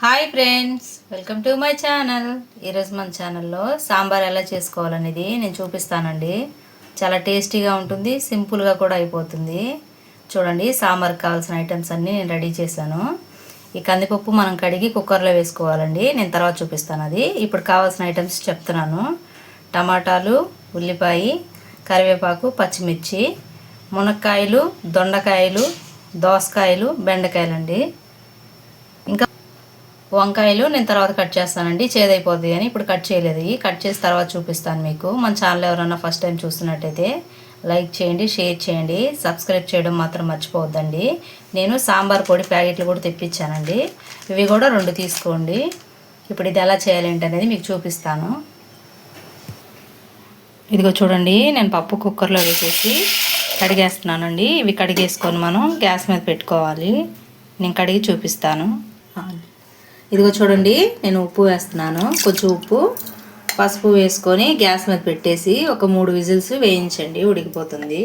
Hi friends welcome to my channel. ఈరోజు మన ఛానల్లో సాంబార్ ఎలా చేసుకోవాలనేది నేను చూపిస్తానండి. చాలా టేస్టీగా ఉంటుంది సింపుల్గా కూడా అయిపోతుంది. చూడండి సాంబార్ కావాల్సిన ఐటమ్స్ అన్నీ నేను రెడీ చేశాను. ఈ కందిపప్పు మనం కడిగి కుక్కర్లో వేసుకోవాలండి. నేను తర్వాత చూపిస్తాను అది. ఇప్పుడు కావాల్సిన ఐటమ్స్ చెప్తున్నాను. టమాటాలు ఉల్లిపాయ కరివేపాకు పచ్చిమిర్చి మునక్కాయలు దొండకాయలు దోసకాయలు బెండకాయలండి. అండి వంకాయలు నేను తర్వాత కట్ చేస్తానండి చేదైపోద్ది అని ఇప్పుడు కట్ చేయలేదు. ఇవి కట్ చేసి తర్వాత చూపిస్తాను మీకు. మన ఛానల్ ఎవరైనా ఫస్ట్ టైం చూస్తున్నట్టయితే లైక్ చేయండి షేర్ చేయండి. సబ్స్క్రైబ్ చేయడం మాత్రం మర్చిపోవద్దండి. నేను సాంబార్ పొడి ప్యాకెట్లు కూడా తెప్పించానండి. ఇవి కూడా రెండు తీసుకోండి. ఇప్పుడు ఇది ఎలా చేయాలి అనేది మీకు చూపిస్తాను. ఇదిగో చూడండి నేను పప్పు కుక్కర్లో వేసేసి కడిగేస్తున్నానండి. ఇవి కడిగేసుకొని మనం గ్యాస్ మీద పెట్టుకోవాలి. నేను కడిగి చూపిస్తాను. ఇదిగో చూడండి నేను ఉప్పు వేస్తున్నాను. కొంచెం ఉప్పు పసుపు వేసుకొని గ్యాస్ మీద పెట్టేసి ఒక మూడు విజిల్స్ వేయించండి ఉడికిపోతుంది.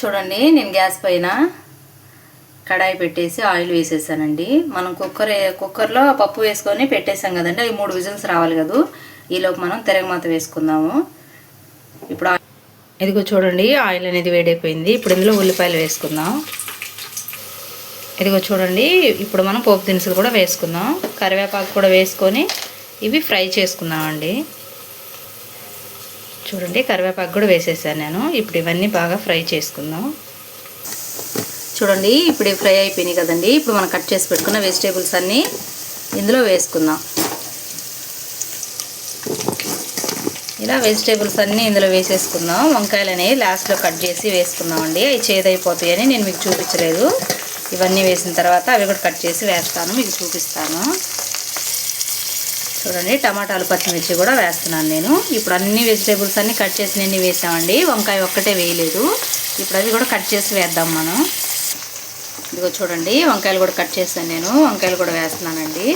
చూడండి నేను గ్యాస్ పైన కడాయి పెట్టేసి ఆయిల్ వేసేసానండి. మనం కుక్కర్ కుక్కర్లో పప్పు వేసుకొని పెట్టేసాం కదండి అవి మూడు విజిల్స్ రావాలి కదా. ఈలోపు మనం తిరగమాత వేసుకుందాము. ఇప్పుడు ఇదిగో చూడండి ఆయిల్ అనేది వేడైపోయింది. ఇప్పుడు ఇందులో ఉల్లిపాయలు వేసుకుందాం. ఇదిగో చూడండి ఇప్పుడు మనం పోపు దినుసులు కూడా వేసుకుందాం. కరివేపాకు కూడా వేసుకొని ఇవి ఫ్రై చేసుకుందామండి. చూడండి కరివేపాకు కూడా వేసేసాను నేను. ఇప్పుడు ఇవన్నీ బాగా ఫ్రై చేసుకుందాం. చూడండి ఇప్పుడు ఫ్రై అయిపోయినాయి కదండి. ఇప్పుడు మనం కట్ చేసి పెట్టుకున్న వెజిటేబుల్స్ అన్నీ ఇందులో వేసుకుందాం. ఇలా వెజిటేబుల్స్ అన్నీ ఇందులో వేసేసుకుందాం. వంకాయలని లాస్ట్లో కట్ చేసి వేసుకుందామండి. అవి చేదైపోతాయని నేను మీకు చూపించలేదు. ఇవన్నీ వేసిన తర్వాత అవి కూడా కట్ చేసి వేస్తాను. మీకు చూపిస్తాను. చూడండి టమాటాలు పచ్చిమిర్చి కూడా వేస్తున్నాను నేను. ఇప్పుడు అన్ని వెజిటేబుల్స్ అన్నీ కట్ చేసి నేను వేసామండి. వంకాయ ఒక్కటే వేయలేదు. ఇప్పుడు అవి కూడా కట్ చేసి వేద్దాం మనం. ఇదిగో చూడండి వంకాయలు కూడా కట్ చేశాను నేను. వంకాయలు కూడా వేస్తున్నానండి.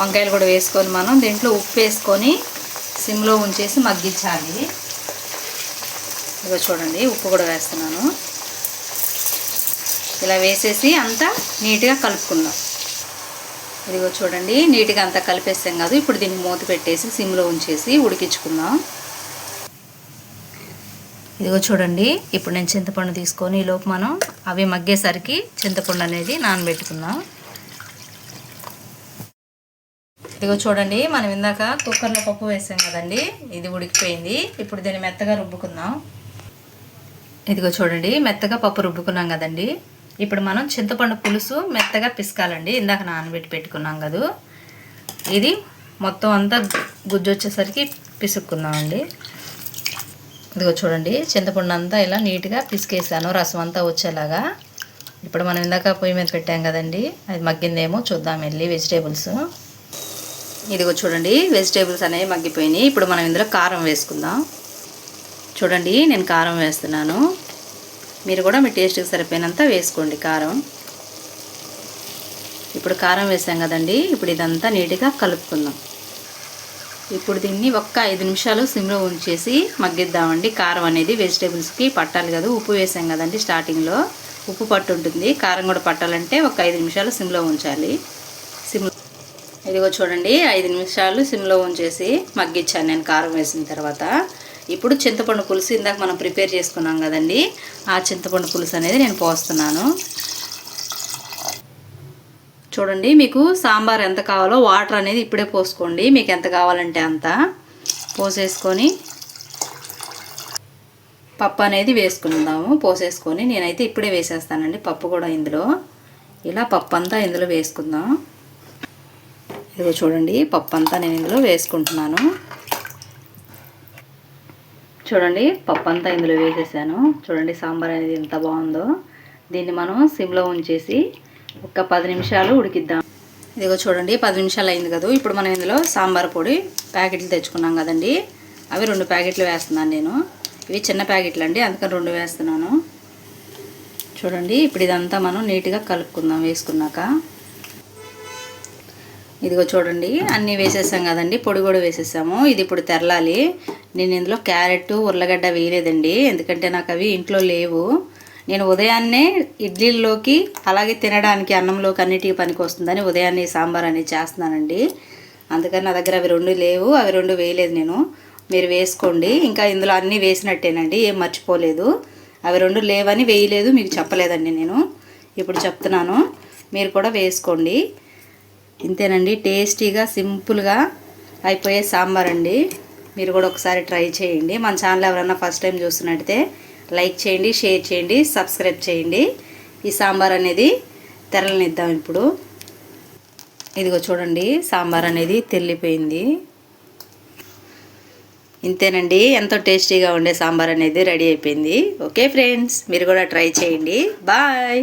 వంకాయలు కూడా వేసుకొని మనం దీంట్లో ఉప్పు వేసుకొని సిమ్లో ఉంచేసి మగ్గించాలి. ఇదిగో చూడండి ఉప్పు కూడా వేస్తున్నాను. ఇలా వేసేసి అంతా నీట్గా కలుపుకుందాం. ఇదిగో చూడండి నీట్గా అంతా కలిపేస్తాం కాదు. ఇప్పుడు దీన్ని మూత పెట్టేసి సిమ్లో ఉంచేసి ఉడికించుకుందాం. ఇదిగో చూడండి ఇప్పుడు నేను చింతపండు తీసుకొని ఈలోపు మనం అవి మగ్గేసరికి చింతపండు అనేది నానబెట్టుకుందాం. ఇదిగో చూడండి మనం ఇందాక కుక్కర్లో పప్పు వేసాం కదండి ఇది ఉడికిపోయింది. ఇప్పుడు దీన్ని మెత్తగా రుబ్బుకుందాం. ఇదిగో చూడండి మెత్తగా పప్పు రుబ్బుకున్నాం కదండి. ఇప్పుడు మనం చింతపండు పులుసు మెత్తగా పిసకాలండి. ఇందాక నానబెట్టి పెట్టుకున్నాం కదా. ఇది మొత్తం అంతా గుజ్జు వచ్చేసరికి పిసుక్కుందామండి. ఇదిగో చూడండి చింతపండు అంతా ఇలా నీట్గా పిసికేసాను. రసం అంతా వచ్చేలాగా. ఇప్పుడు మనం ఇందాక పొయ్యి మీద పెట్టాం కదండి అది మగ్గిందేమో చూద్దాం వెళ్ళి వెజిటేబుల్స్. ఇదిగో చూడండి వెజిటేబుల్స్ అనేవి మగ్గిపోయినాయి. ఇప్పుడు మనం ఇందులో కారం వేసుకుందాం. చూడండి నేను కారం వేస్తున్నాను. మీరు కూడా మీ టేస్ట్కి సరిపోయినంత వేసుకోండి కారం. ఇప్పుడు కారం వేసాం కదండి ఇప్పుడు ఇదంతా నీట్గా కలుపుకుందాం. ఇప్పుడు దీన్ని ఒక్క ఐదు నిమిషాలు సిమ్లో ఉంచేసి మగ్గిద్దామండి. కారం అనేది వెజిటేబుల్స్కి పట్టాలి కదా ఉప్పు వేసాం కదండి స్టార్టింగ్లో. ఉప్పు పట్టు ఉంటుంది కారం కూడా పట్టాలంటే ఒక ఐదు నిమిషాలు సిమ్లో ఉంచాలి. సిమ్ ఇదిగో చూడండి ఐదు నిమిషాలు సిమ్లో ఉంచేసి మగ్గిచ్చాను నేను కారం వేసిన తర్వాత. ఇప్పుడు చింతపండు పులుసు ఇందాక మనం ప్రిపేర్ చేసుకున్నాం కదండి. ఆ చింతపండు పులుసు అనేది నేను పోస్తున్నాను. చూడండి మీకు సాంబార్ ఎంత కావాలో వాటర్ అనేది ఇప్పుడే పోసుకోండి. మీకు ఎంత కావాలంటే అంత పోసేసుకొని పప్పు అనేది వేసుకుందాము. పోసేసుకొని నేనైతే ఇప్పుడే వేసేస్తానండి. పప్పు కూడా ఇందులో. ఇలా పప్పు అంతా ఇందులో వేసుకుందాం. ఇదిగో చూడండి పప్పు అంతా నేను ఇందులో వేసుకుంటున్నాను. చూడండి పప్పు అంతా ఇందులో వేసేసాను. చూడండి సాంబార్ అనేది ఎంత బాగుందో. దీన్ని మనం సిమ్లో ఉంచేసి ఒక పది నిమిషాలు ఉడికిద్దాం. ఇదిగో చూడండి పది నిమిషాలు అయింది కదా. ఇప్పుడు మనం ఇందులో సాంబార్ పొడి ప్యాకెట్లు తెచ్చుకున్నాం కదండి. అవి రెండు ప్యాకెట్లు వేస్తున్నాను నేను. ఇవి చిన్న ప్యాకెట్లు అండి అందుకని రెండు వేస్తున్నాను. చూడండి ఇప్పుడు ఇదంతా మనం నీట్గా కలుపుకుందాం వేసుకున్నాక. ఇదిగో చూడండి అన్నీ వేసేసాం కదండి పొడి కూడా వేసేసాము. ఇది ఇప్పుడు తెరలాలి. నేను ఇందులో క్యారెట్ ఉర్లగడ్డ వేయలేదండి ఎందుకంటే నాకు అవి ఇంట్లో లేవు. నేను ఉదయాన్నే ఇడ్లీల్లోకి అలాగే తినడానికి అన్నంలోకి అన్నిటికీ పనికి వస్తుందని ఉదయాన్నే సాంబార్ అనేది చేస్తున్నానండి. అందుకని నా దగ్గర అవి రెండు లేవు అవి రెండు వేయలేదు నేను. మీరు వేసుకోండి. ఇంకా ఇందులో అన్నీ వేసినట్టేనండి ఏం మర్చిపోలేదు. అవి రెండు లేవని వేయలేదు మీకు చెప్పలేదండి నేను. ఇప్పుడు చెప్తున్నాను. మీరు కూడా వేసుకోండి. ఇంతేనండి టేస్టీగా సింపుల్గా అయిపోయే సాంబార్ అండి మీరు కూడా ఒకసారి ట్రై చేయండి. మన ఛానల్ ఎవరైనా ఫస్ట్ టైం చూస్తున్నట్టయితే లైక్ చేయండి షేర్ చేయండి సబ్స్క్రైబ్ చేయండి. ఈ సాంబార్ అనేది తెరలనిద్దాం ఇప్పుడు. ఇదిగో చూడండి సాంబార్ అనేది తెల్లిపోయింది. ఇంతేనండి ఎంతో టేస్టీగా ఉండే సాంబార్ అనేది రెడీ అయిపోయింది. ఓకే ఫ్రెండ్స్ మీరు కూడా ట్రై చేయండి. బాయ్!